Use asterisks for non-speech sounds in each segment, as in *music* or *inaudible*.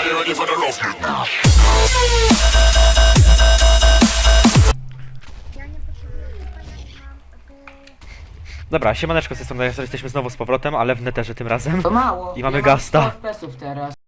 Are you ready for the rough? Dobra, siemaneczko, z tej strony Jasor, jesteśmy znowu z powrotem, ale w neterze tym razem. To mało. I mamy ja Gasta. Mam 100 FPS-ów teraz.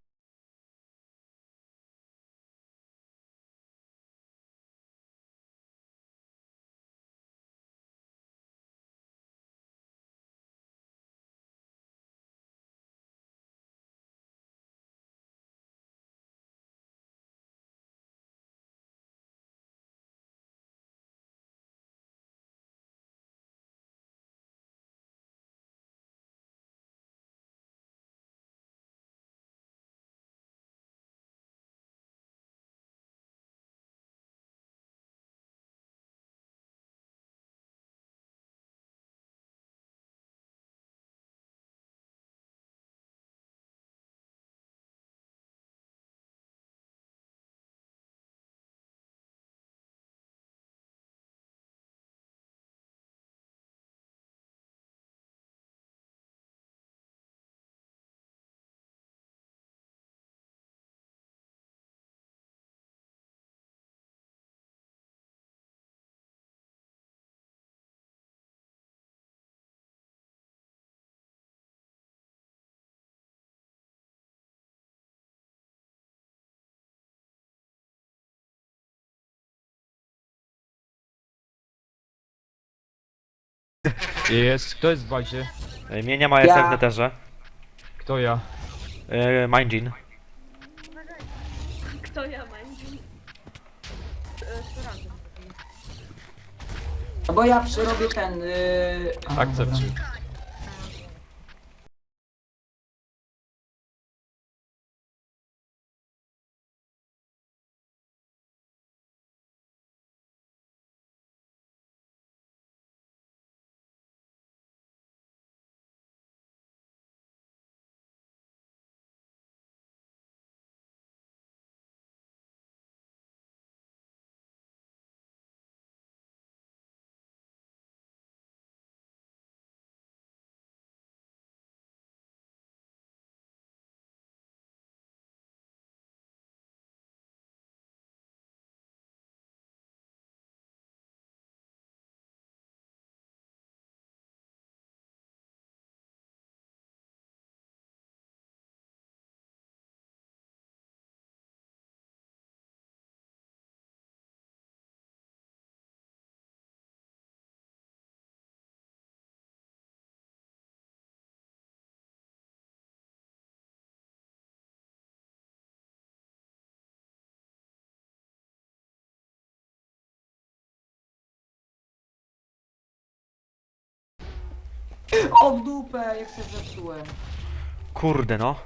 Jest, kto jest w bazie? E, Mnie nie ma, Ja. w neterze. Kto ja? E, Mindjin. Kto ja mam? No bo ja przerobię ten... Yy... a, Akcept. dobra. O w dupę, jak się zepsułem. Kurde no.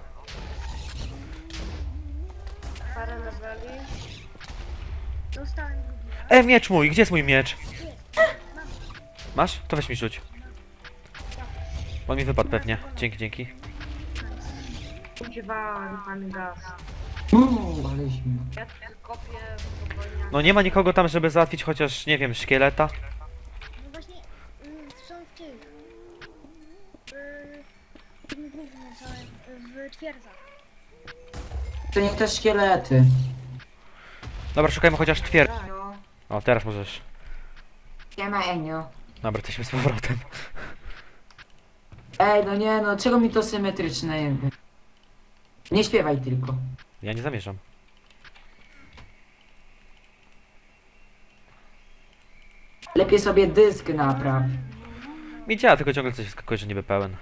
Parę leveli. Dostałem drugi raz. E, miecz mój, gdzie jest mój miecz? Masz? To weź mi rzuć. On mi wypadł pewnie. Dzięki, dzięki. Używałem pan gaz. Uuu, ale zimno. Ja tu kopię spokojnie. No nie ma nikogo tam, żeby załatwić chociaż, nie wiem, szkieleta. No właśnie mm, są w tych... W tym głównym całym... w twierdzach. To nie te szkielety. Dobra, szukajmy chociaż twier... No. O, teraz możesz. Nie ma Enio. Dobra, jesteśmy z powrotem. Ej, no nie no, czego mi to symetryczne jakby? Nie śpiewaj tylko. Ja nie zamierzam. Lepiej sobie dysk napraw. Mi działa, tylko ciągle coś skakuje, że niby pełen.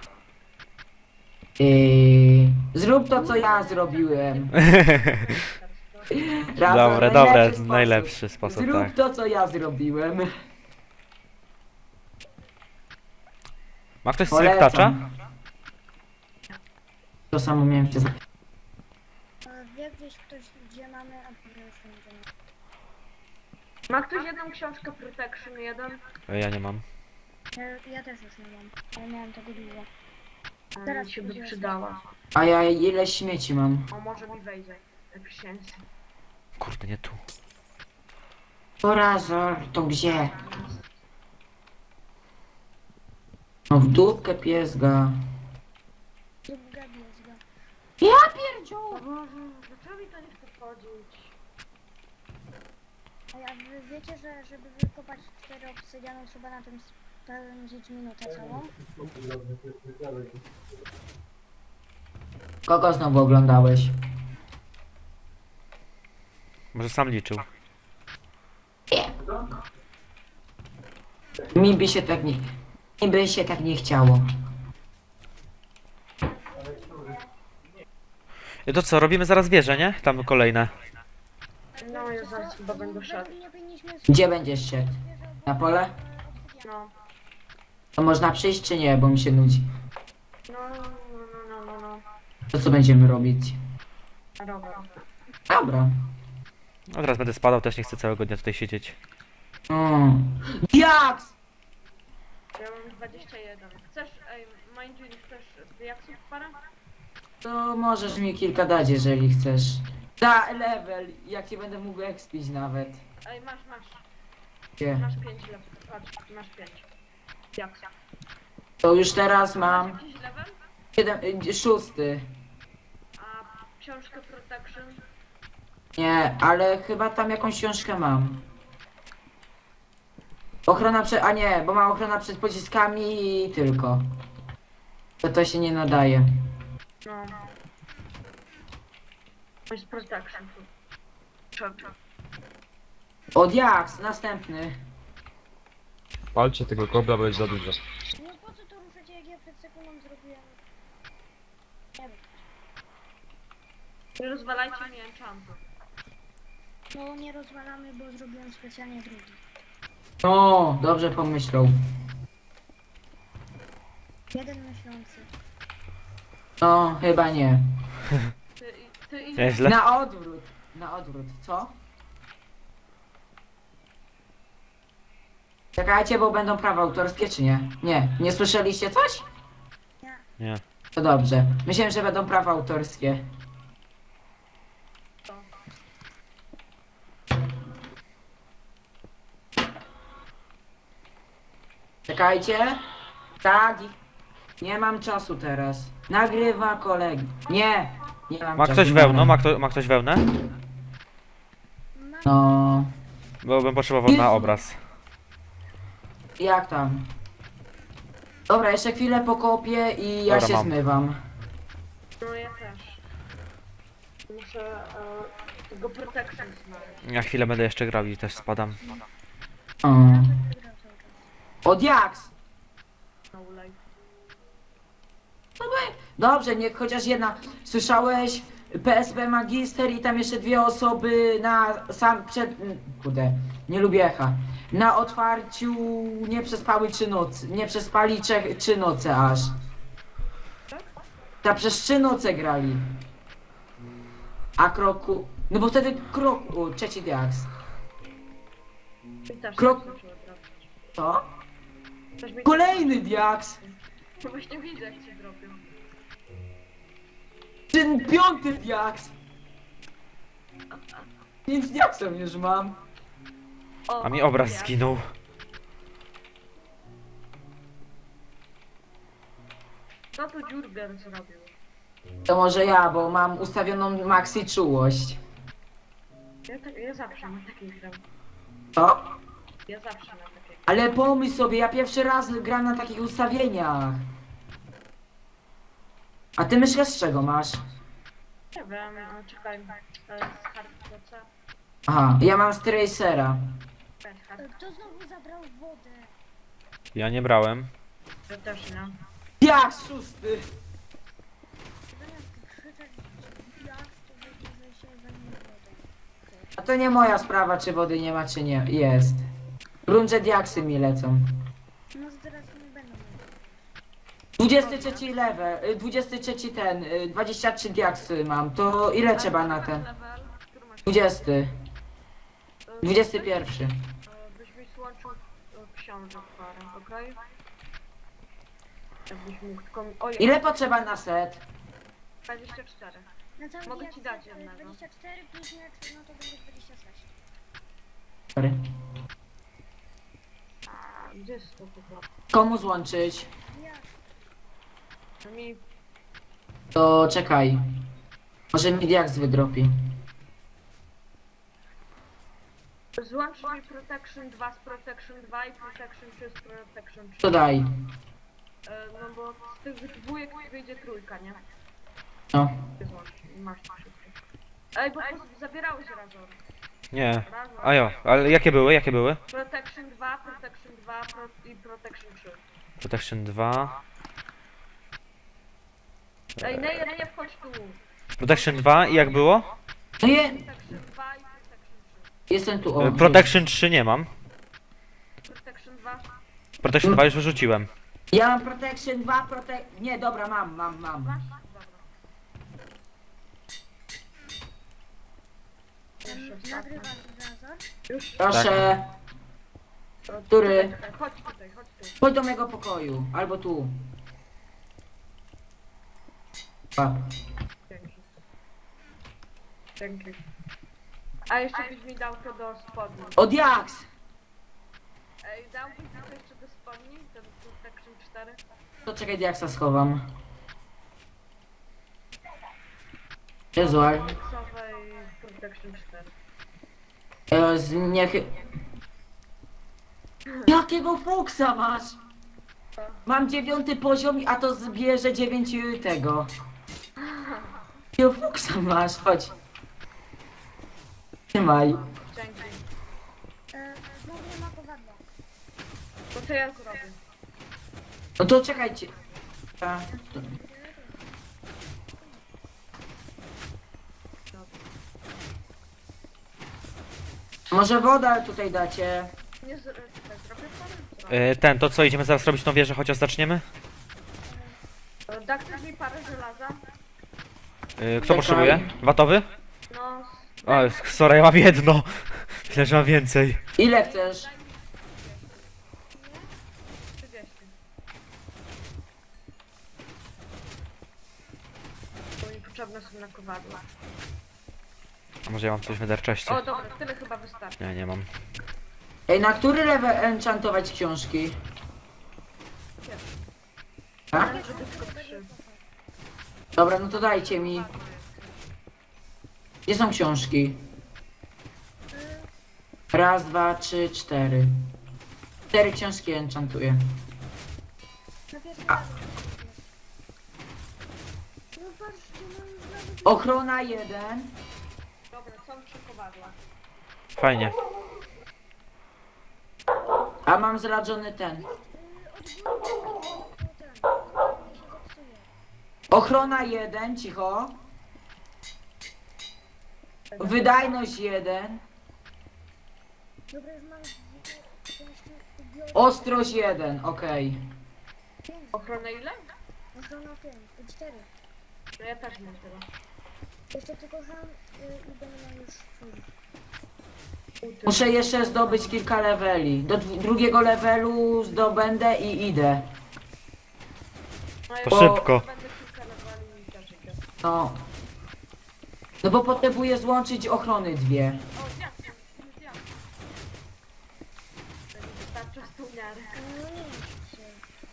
Yy, zrób to, co ja zrobiłem. *laughs* Razem, Dobre, dobre, sposób. najlepszy sposób, Zrób tak. to, co ja zrobiłem. Ma ktoś Polecam. selektacza? To samo miałem cię zapytać. A wie gdzieś ktoś, gdzie mamy... A dobra, już nie wiem. Ma ktoś jedną książkę Protection 1? E, Ja nie mam. Ja, ja też już nie mam. Ja miałem tego dużo. Teraz się by przydała. A ja ile śmieci mam? O, może mi wejdzie. Przysięgę. Kurde, nie tu. Porazor, to gdzie? No w dupkę piesga. Zrób gabiezga. Ja pierdziu! Boże, dlaczego mi to nie chce wchodzić? A ja, wy wiecie, że żeby wykopać cztery obsydiany trzeba na tym spędzić minutę całą? Kogo znowu oglądałeś? Może sam liczył. Mi by się tak nie... Mi by się tak nie chciało. I to co, robimy zaraz wieże, nie? Tam kolejne. No, ja zaraz chyba będę szedł. nie powinniśmy Gdzie będziesz szedł? Na pole? No, To można przyjść czy nie, bo mi się nudzi. no, no, no, no, no, no. To co będziemy robić? Dobra. Dobra. No teraz będę spadał, też nie chcę całego dnia tutaj siedzieć. Mm. Jaks! Ja mam 21. Chcesz, ej, mind you, nie chcesz diaksów parę? To możesz mi kilka dać, jeżeli chcesz. Da level, jak cię będę mógł expić nawet. Ej, masz, masz. Gdzie? Masz 5 level. Patrz, masz 5. To już teraz mam Jakiś level? siedem, y, szósty. A książkę Protection? Nie, ale chyba tam jakąś książkę mam. Ochrona przed... A nie, bo mam ochrona przed pociskami i tylko. To to się nie nadaje. No. To jest Protection. Od Jaks, następny. Palcie tego kobla, bo jest za dużo. No po co to ruszyć, jak ja przed sekundą zrobiłem? Nie wiem. Nie rozwalajcie mi enchantu. No nie rozwalamy, bo zrobiłem specjalnie drugi. O, dobrze pomyślał. Jeden myślący. No, chyba nie. Ty, ty. Nieźle. Na odwrót. Na odwrót, co? Czekajcie, bo będą prawa autorskie, czy nie? Nie. Nie słyszeliście coś? Nie. To dobrze. Myślałem, że będą prawa autorskie. Czekajcie. Tak. Nie mam czasu teraz. Nagrywa koleg. Nie. Nie mam Ma czasu. ktoś wełno? Ma, kto, ma ktoś wełnę? No. Bo bym potrzebował na obraz. Jak tam? Dobra, jeszcze chwilę pokopię i ja Dobra, się mam. zmywam. No ja też. Muszę e, tego Protection znaleźć. Ja chwilę będę jeszcze grał i też spadam. O. Od Jaks! No. Dobrze, niech chociaż jedna. Słyszałeś? PSP Magister i tam jeszcze dwie osoby na sam przed... Kurde, nie lubię echa. Na otwarciu nie przespały trzy nocy. Nie przespali trzech, trzy noce aż. Ta przez trzy noce grali. A kroku... No bo wtedy kroku... Trzeci Diaks. Krok- tak. Co? Kolejny Diaks! No właśnie widzę jak dropią. Ten piąty diaks! Pięć diaksów już mam. O, A mi obraz jak? zginął. Co tu Jurgen zrobił? To może ja, bo mam ustawioną maxi czułość. Ja, tak, ja zawsze mam taki gram. Co? Ja zawsze mam takie. Ale pomyśl sobie, ja pierwszy raz gram na takich ustawieniach. A ty myszkę z czego masz? Nie wiem, no, czekaj. e, Z hardcore. Aha, ja mam z Tracera. Kto znowu zabrał wodę? Ja nie brałem. Ja też nie. Diaks szósty! Zamiast krzyczeć jak, to. A to nie moja sprawa, czy wody nie ma, czy nie. Jest. Brunże diaksy mi lecą. No to teraz nie będą mieli. 23 level, y, 23 ten, y, 23 diaksy mam. To ile trzeba na ten? Level, który masz? 20. E, 21. e, Byś mi złączył e, książek parę, okej? Jakbyś mógł tylko... Oj, Ile potrzeba na set? 24. Na cały Mogę ci dać jednego. 24 plus jak, no to będzie 26. Sorry. A, gdzie jest to chyba? Komu złączyć? Mi To czekaj. Może mi diaks wydropi. Złącz mi Protection 2 z Protection 2 i Protection 3 z Protection 3. To daj. E, no bo z tych dwójek wyjdzie trójka, nie? No. Ty złącz, masz to wszystko. Ej, bo po- zabierałeś razem. Nie. Razem. A jo, ale jakie były, jakie były? Protection 2, Protection 2 pro i Protection 3. Protection 2. Ej, wchodź tu. Protection 2 i jak było? No je... Protection 2 i Protection Jestem tu, E, o. Protection 3 nie mam. 3. Protection 2. Protection 2 już wyrzuciłem. Ja mam protection 2, prote... Nie, dobra, mam, mam, mam. Masz? Dobra. Nagrywasz Razor? Proszę, To- Który? Chodź tutaj, chodź tu. chodź do mojego pokoju. Albo tu. A, Dzięki. Dzięki. A jeszcze byś mi dał to do spodni. O diaks! Ej, dałbyś mi to jeszcze do spodni? Ten Protection 4? To czekaj, diaksa schowam. Jezu, ale... Protection 4. E, z niech... Jakiego fuksa masz? Mam dziewiąty poziom, a to zbierze dziewięć y, tego. Jakiego fuksa masz? Chodź. Trzymaj. Dzięki. E, znowu nie ma kowadła. Co ja zrobię? No to czekajcie. A, to- Może woda tutaj dacie. Nie z... Czekaj, zrobię parę? E, Ten, to co, idziemy zaraz robić tą wieżę, chociaż zaczniemy? E, Da ktoś mi parę żelaza? E, Kto Czekaj. potrzebuje? Watowy? No, O, sorry, ja mam jedno. Myślę, że mam więcej. Ile chcesz? 30. Bo mi potrzebne są na kowadła. A może ja mam coś w Netherchestie? O, dobra, tyle chyba wystarczy. Nie, nie mam. Ej, na który level enchantować książki? A? Ale żeby tylko trzy. Dobra, no to dajcie mi. Gdzie są książki? Raz, dwa, trzy, cztery. Cztery książki enchantuję. A. razem. No patrzcie, no już nawet... Ochrona jeden. Dobra, są trzy kowadła. Fajnie. A mam zradzony ten. się zepsuje. Ochrona jeden, cicho. Wydajność jeden. Dobra, już mam... Ostrość jeden, okej. Pięć. Ochronę ile? Ochrona ten. Cztery. No ja też mam tyle. Jeszcze tylko ham y, i będę już full. Muszę jeszcze zdobyć kilka leveli. Do dwu- drugiego levelu zdobędę i idę. No To szybko. Będę kilka lewali i też idę. No. No bo potrzebuję złączyć ochrony dwie. O, już.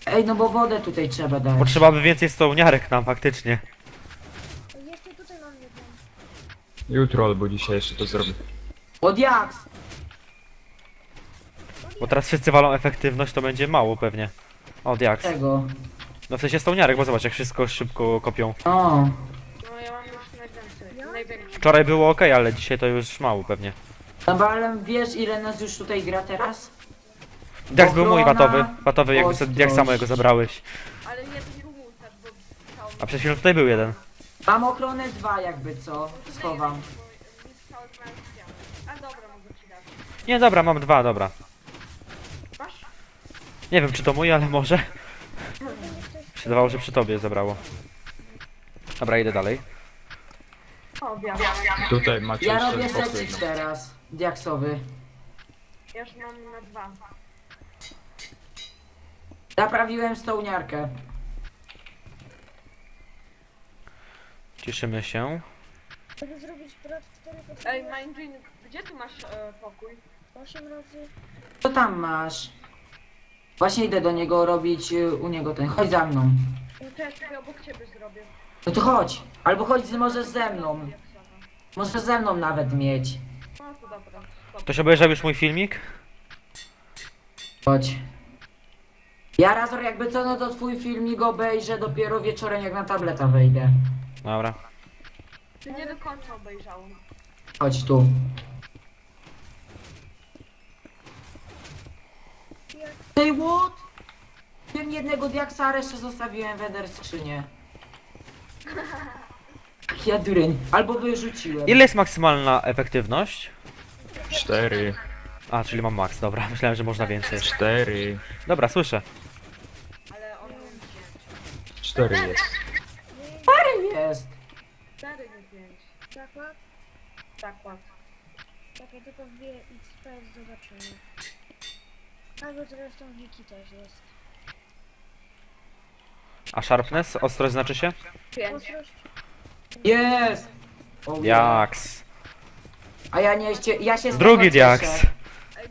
To. Ej, no bo wodę tutaj trzeba dać. Potrzeba by więcej stołniarek nam faktycznie. Jeszcze tutaj mam jedną. Jutro albo dzisiaj jeszcze to zrobię. Od jaks! Bo teraz wszyscy walą efektywność, to będzie mało pewnie. O, diaks. Czego? No w sensie stołniarek, bo zobacz, jak wszystko szybko kopią. O. No ja mam już najwięcej. Ja? Najwięcej. Wczoraj było ok, ale dzisiaj to już mało pewnie. No bo ale wiesz ile nas już tutaj gra teraz? Diaks był mój Ochrona, watowy. Watowy, jakby sobie, jak samo jego zabrałeś. Ale jeden był mój też, bo. A przed chwilą tutaj był jeden. Mam ochronę dwa jakby co. Schowam. Mają ścianę. A dobra, mogę ci dać. Nie, dobra, mam dwa, dobra. Masz? Nie wiem, czy to mój, ale może. *laughs* Się że przy tobie zabrało. Dobra, idę dalej. O. Tutaj macie Ja jeszcze robię boksy secik teraz. Diaksowy. Ja już mam na dwa. Naprawiłem stołniarkę. Cieszymy się. Żeby zrobić 4 Ej, potrzebuję Mindjin, gdzie tu masz e, pokój? 8 razy... Co tam masz? Właśnie idę do niego robić y, u niego ten. Chodź za mną. No to ja sobie obok ciebie zrobię. No to chodź. Albo chodź, możesz ze mną. Możesz ze mną nawet mieć. No to dobra. Ktoś obejrzał już mój filmik? Chodź. Ja Razor jakby co, no to twój filmik obejrzę dopiero wieczorem jak na tableta wejdę. Dobra. Ty nie do końca obejrzałem. Chodź tu. Tej what? Wiem jednego diaksa, a resztę zostawiłem w Ender skrzynie. Ja dureń. Albo wyrzuciłem. Ile jest maksymalna efektywność? 4, A, czyli mam max, dobra. *laughs* Myślałem, że można więcej. 4, Dobra, słyszę. Ale on 4 jest. Jest. 4 nie 5. Zakład? Tak, ład. Tak, ja tylko wbiję XP zobaczymy. Albo zresztą Wiki też jest. A sharpness? Ostrość znaczy się? 5. Ostrość? Jest. O, Diaks. A ja nie ście, ja się z Drugi diaks. Ej,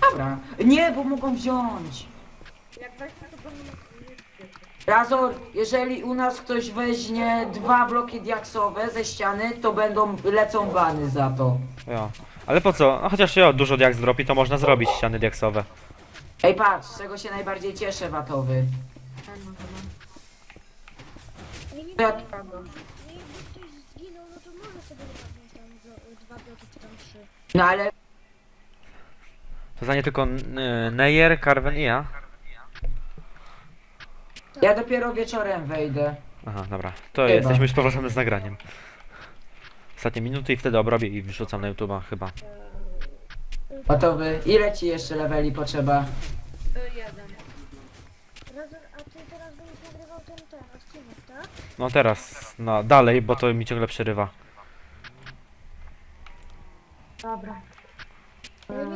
dał. Dobra. Nie, bo mogą wziąć. Jak weźmie to będą nie świetnie. Razor, jeżeli u nas ktoś weźmie dwa bloki diaksowe ze ściany, to będą, lecą bany za to. Jo. Ale po co? No chociaż jo, dużo diaks dropi, to można zrobić ściany diaksowe. Ej, patrz, z czego się najbardziej cieszę, watowy. No, no, no. Nie, nie, Ja- nie, jakby ktoś zginął, no to może sobie wypadnąć tam blo- dwa bloki czy tam trzy. No ale To za nie tylko y, Neyer, Carven i ja. ja dopiero wieczorem wejdę. Aha, dobra. To Chyba. jesteśmy już z powrotem z nagraniem. Ostatnie minuty i wtedy obrobię i wrzucam na YouTube'a chyba. Watowy, ile ci jeszcze leveli potrzeba? Y, jeden. Razor, a ty teraz będziesz nagrywał ten, ten odcinek, tak? No teraz, no dalej, bo to mi ciągle przerywa. Dobra.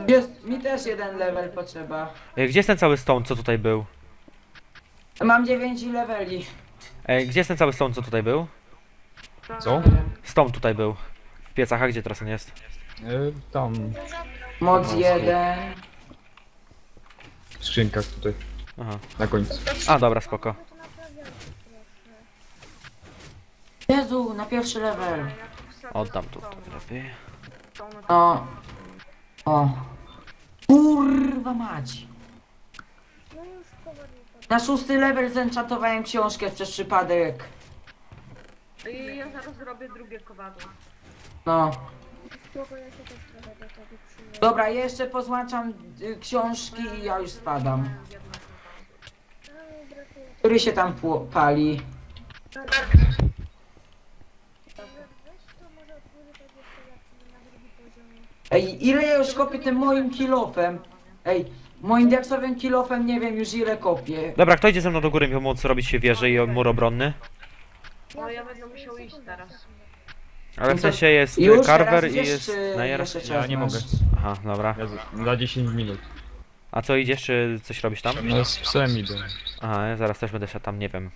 Jest, mi też jeden level potrzeba. Ej, gdzie jest ten cały stone, co tutaj był? Mam 9 leveli. Ej, gdzie jest ten cały stone, co tutaj był? Co? Stone tutaj był. W piecach, a gdzie teraz on jest? Y, tam, Moc 1. w skrzynkach tutaj, Aha. na końcu. A, dobra, spoko. No to naprawiam, proszę. Jezu, na pierwszy level. Oddam tu to lepiej. Na- O. O. Kurwa mać. No. Na szósty level zenczatowałem książkę przez przypadek. I ja zaraz zrobię drugie kowadło. No. Spoko, ja się też trochę Dobra, jeszcze pozłączam y, książki i ja już spadam. Który się tam pło- pali? Dobra, weź to może otworzę tak jeszcze jak sobie na drugi poziom. Ej, ile ja już kopię tym moim kilofem? Ej, moim diaksowym kilofem nie wiem już ile kopię. Dobra, kto idzie ze mną do góry mi pomóc robić się wieżę i mur obronny? No ja będę musiał iść teraz. Ale w sensie jest Już y, Carver i idziesz, jest czy jeszcze czas Ja nie masz? mogę. Aha, dobra. Ja z- za 10 minut. A co idziesz, czy coś robisz tam? No z psem idę. Aha, ja zaraz też będę się tam, nie wiem.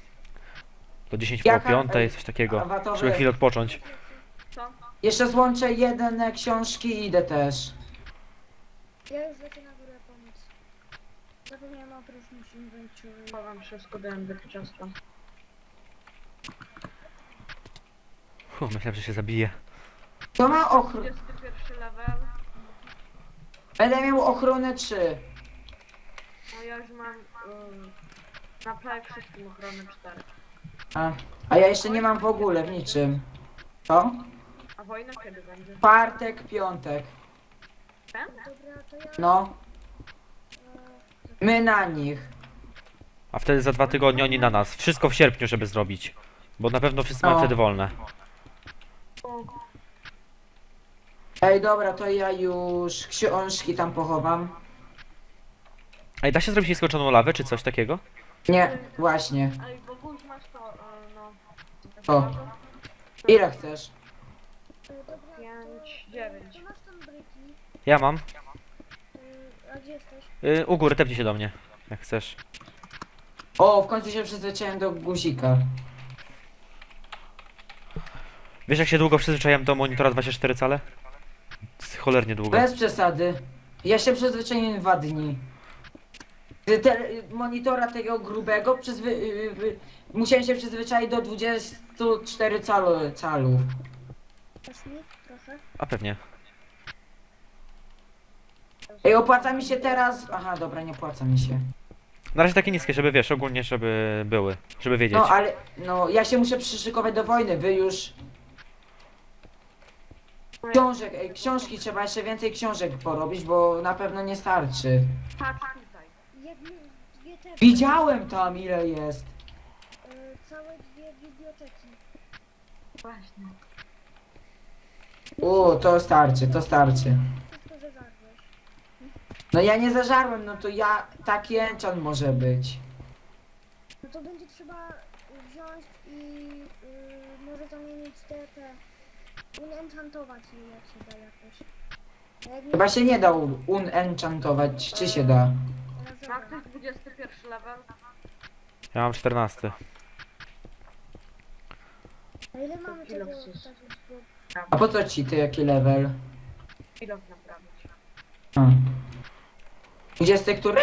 Do 10 koło Jaka- 5, ej, coś takiego. awatowy. Żeby chwilę odpocząć. Co? Jeszcze złączę jeden książki i idę też. Ja już lecę na górę pomóc. Zapomniałam o próżnym inwentory. Chowam wszystko do MDK Fu, myślałem, że się zabije. To ma ochronę. 21 level. Będę miał ochronę 3. No ja już mam ym, na prawie wszystkim ochronę 4. A, a ja jeszcze nie mam w ogóle w niczym. Co? A wojna kiedy będzie? Czwartek, piątek. Ten? Dobra, to ja... No, my na nich. A wtedy za dwa tygodnie oni na nas. Wszystko w sierpniu, żeby zrobić. Bo na pewno wszyscy mają No. wtedy wolne. O, Ej, dobra, to ja już książki tam pochowam. Ej, da się zrobić nieskończoną lawę, czy coś takiego? Nie, właśnie. Ej, bo masz to, no... O. Ile chcesz? e, dobra, Pięć, dziewięć. To masz tam bryki. Ja mam. E, a gdzie jesteś? Y, u góry, tepnij się do mnie. Jak chcesz. O, w końcu się przyzwyczaiłem do guzika. Wiesz jak się długo przyzwyczaiłem do monitora 24 cale? Cholernie długo. Bez przesady. Ja się przyzwyczaiłem dwa dni. te, monitora tego grubego przyzwy, y, y, musiałem się przyzwyczaić do 24 calu. trochę? A pewnie. Ej, opłaca mi się teraz... Aha, dobra, nie opłaca mi się. Na razie takie niskie, żeby wiesz, ogólnie, żeby były, żeby wiedzieć. No, ale... No, ja się muszę przyszykować do wojny, wy już... Książek, ej, książki trzeba jeszcze więcej książek porobić, bo na pewno nie starczy. Patrz tutaj. Dwie te... Widziałem tam ile jest. Y, całe dwie biblioteki. Właśnie. O, to starczy, to starczy. Wszystko. No ja nie zażarłem, no to ja... Taki enchant może być. No to będzie trzeba wziąć i y, może zamienić te, te... Unenchantować je jak się da jakoś. A jak nie, Chyba się nie da un- unenchantować, czy się da? teraz Ma ktoś 21 level? Ja mam 14. A ile mamy Ile tego chcesz? takich złot? A po co ci ty, jaki level? Ile naprawić? A. 20 który?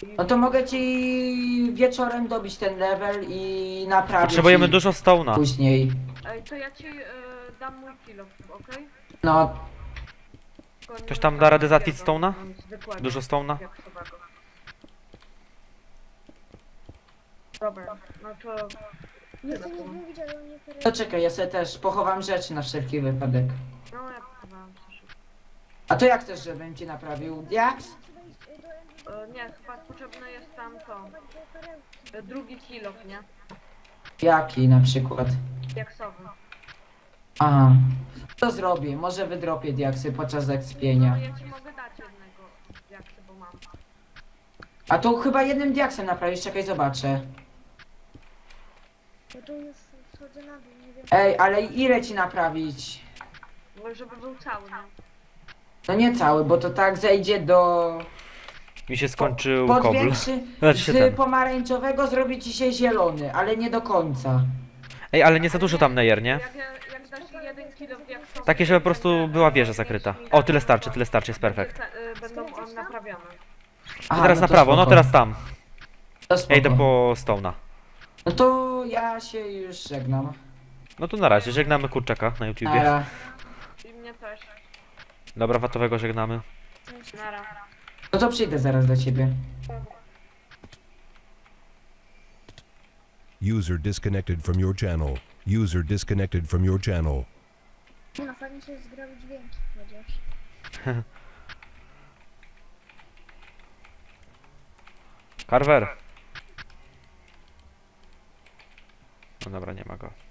Chyba. No to mogę ci wieczorem dobić ten level i naprawić. Potrzebujemy dużo stone'a. Później. Ej, to ja ci y, dam mój kilo, okej? No, Tylko nie Ktoś tam da radę zatlić takiego, stone'a? mm, zwykłego, Dużo stone'a? diaksowego. Dobra, no to Nie chcę nic mówić, ale on nie to czekaj, ja sobie też pochowam rzeczy na wszelki wypadek. no ja próbowałem coś. A to jak chcesz, żebym ci naprawił? Jak? Trzeba iść y, do Endu- E, nie, chyba potrzebne jest tam to. E, drugi kilo, nie? Jaki na przykład? Diaksowy. Aha. To zrobię, może wydropię diaksy podczas No ekspienia. ja ci mogę dać jednego diaksa, bo mam. A to chyba jednym diaksem naprawisz, czekaj, zobaczę. Ja tu już schodzę na dół, nie wiem. Ej, ale ile ci naprawić? No, żeby był cały, nie? No nie cały, bo to tak zejdzie do... Mi się skończył kobl. Podwiększy... *laughs* Znaczy się Z ten. pomarańczowego zrobi ci się zielony, ale nie do końca. Ej, ale nie za dużo tam nejer, nie? Jak, ja- jak dasz jeden kilo diaksowy... Takie, żeby po prostu była wieża zakryta. O, tyle starczy, tyle starczy, jest perfekt. Y, Będą on naprawione. Aha, teraz no na to prawo, no spoko. teraz tam. To Ja idę po stone'a. No to ja się już żegnam. No to na razie, żegnamy kurczaka na YouTubie. Nara. I mnie też. Dobra, watowego żegnamy. Nara. No to przyjdę zaraz do ciebie. User disconnected from your channel. User disconnected from your channel. Nie no, fajnie się zgrały dźwięki, chociaż. Carver. No dobra, nie ma go.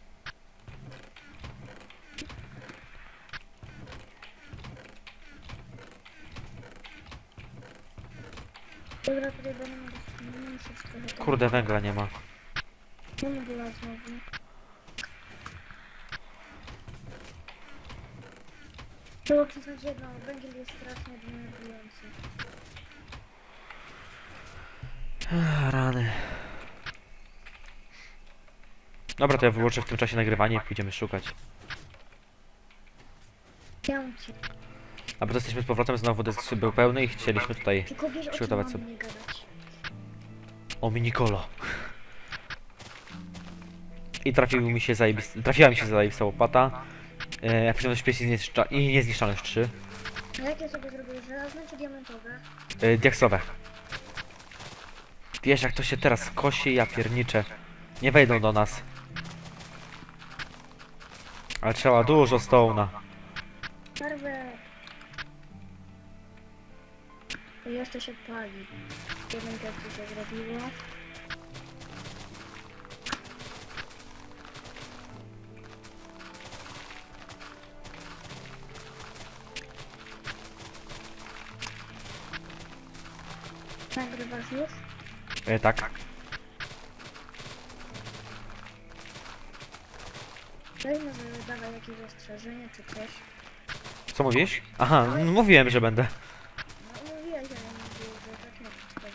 Dobra, tutaj będę mógł muszę trochę. Kurde, węgla nie ma. Nie nie była znowu. Trzeba przyznać jedno, węgiel jest strasznie denerwujący. Ach, Rany. Dobra, to ja wyłączę w tym czasie nagrywanie i pójdziemy szukać. Ciącie. A bo to jesteśmy z powrotem, znowu dysk był pełny i chcieliśmy tutaj Tylko wiesz, o czym Przygotować mamy sobie. nie gadać. o minikolo. I trafił mi się zajebista, trafiła mi się zajebista łopata. E, aktywność śpieci zniszcza- i niezniszczalność 3. A jakie sobie zrobię? Żelazne czy diamentowe? E, diaksowe. Wiesz jak to się teraz kosi, ja pierniczę. Nie wejdą do nas. Ale trzeba dużo stołna. Barwę. To jeszcze się pali. Jeden co się zrobiło. Nagrywasz już? E, tak. Weź może dawaj jakieś ostrzeżenie czy coś. Co mówisz? Aha, no, mówiłem, że będę. No mówiłeś, ale nie było, że tak nie wszystko.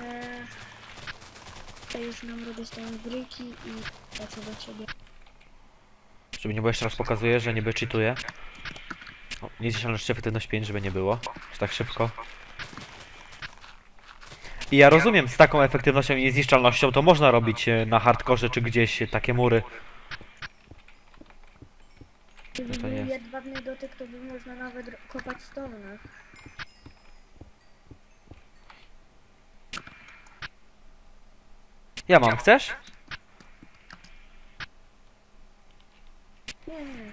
Eee, to już nam robię stone bryki i lecę do ciebie. Żeby nie było jeszcze raz pokazuję, że niby cheatuję. O, Niezniszczalność efektywność 5, żeby nie było. Czy tak szybko? I ja rozumiem, z taką efektywnością i niezniszczalnością to można robić e, na hardkorze czy gdzieś takie mury. Gdyby to był jest. jedwabny dotyk, to by można nawet kopać stone. Ja mam, chcesz? Nie, nie.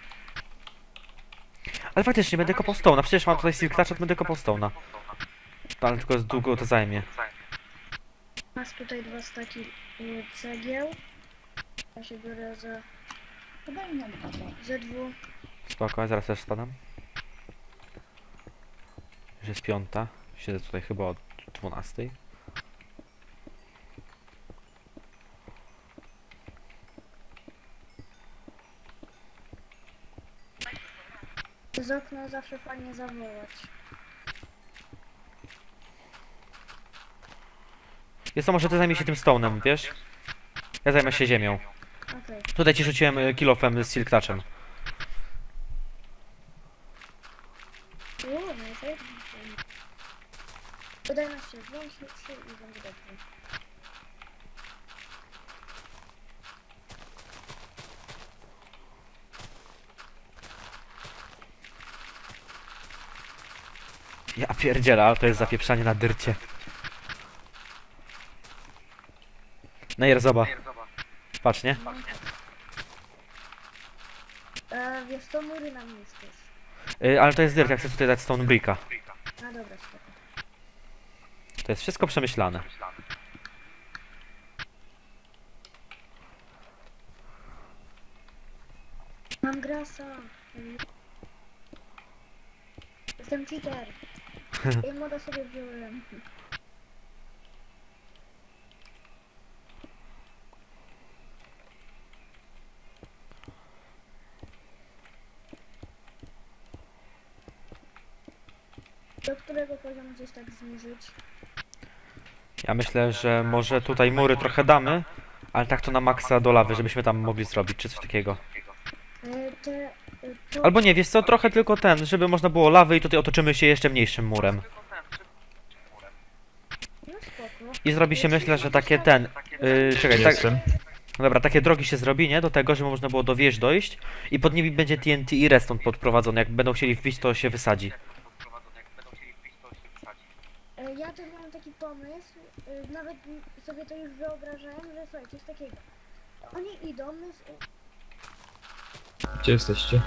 Ale faktycznie będę kopał stone'a, przecież mam tutaj steel clutch, będę kopał stone'a. No, Ale tylko długo to zajmie. Masz tutaj dwa staki y, cegieł. Ja się biorę za... Ze dwóch. Spoko, zaraz też spadam. Już jest piąta. Siedzę tutaj chyba od 12. Z okna zawsze fajnie zawołać. Jest to może ty zajmij się tym stone'em, wiesz? Ja zajmę się ziemią. Okej. Tutaj ci rzuciłem y, kilofem z silk touchem. O, no jedno. Udaje nam się trzy i będzie dobrze. Ja pierdzielę, ale to jest zapieprzanie na dyrcie. Nejer, zoba. Patrz, nie? E, wiesz co, mury nam. Y, ale to jest dyrt, ja chcę tutaj dać stone bricka. A dobra, spoko. To jest wszystko przemyślane. Mam grasa. Jestem cheater. *laughs* I moda sobie wziąłem. Do którego poziomu gdzieś tak zniżyć? Ja myślę, że może tutaj mury trochę damy, ale tak to na maksa do lawy, żebyśmy tam mogli zrobić, czy coś takiego. Albo nie, wiesz co, trochę tylko ten, żeby można było lawy i tutaj otoczymy się jeszcze mniejszym murem. I zrobi się, myślę, że takie ten... Yy, czekaj, tak, Jestem. dobra, takie drogi się zrobi, nie? Do tego, żeby można było do wież dojść i pod nimi będzie TNT i redstone podprowadzony. Jak będą chcieli wbić, to się wysadzi. E, Ja też mam taki pomysł, e, nawet sobie to już wyobrażałem, że słuchaj, coś takiego. Oni idą, my z, Gdzie jesteście?